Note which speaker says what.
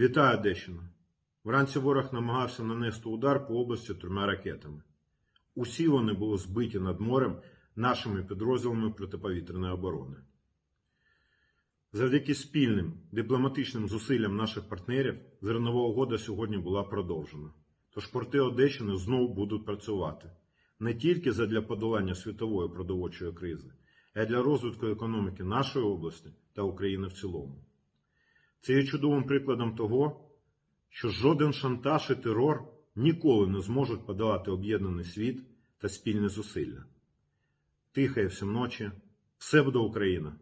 Speaker 1: Вітаю Одещина. Вранці ворог намагався нанести удар по області трьома ракетами. Усі вони були збиті над морем нашими підрозділами протиповітряної оборони. Завдяки спільним дипломатичним зусиллям наших партнерів зернова угода сьогодні була продовжена. Тож порти Одещини знову будуть працювати не тільки задля подолання світової продовольчої кризи, а й для розвитку економіки нашої області та України в цілому. Це є чудовим прикладом того, що жоден шантаж і терор ніколи не зможуть подолати об'єднаний світ та спільне зусилля. Тихає всім ночі, все буде Україна!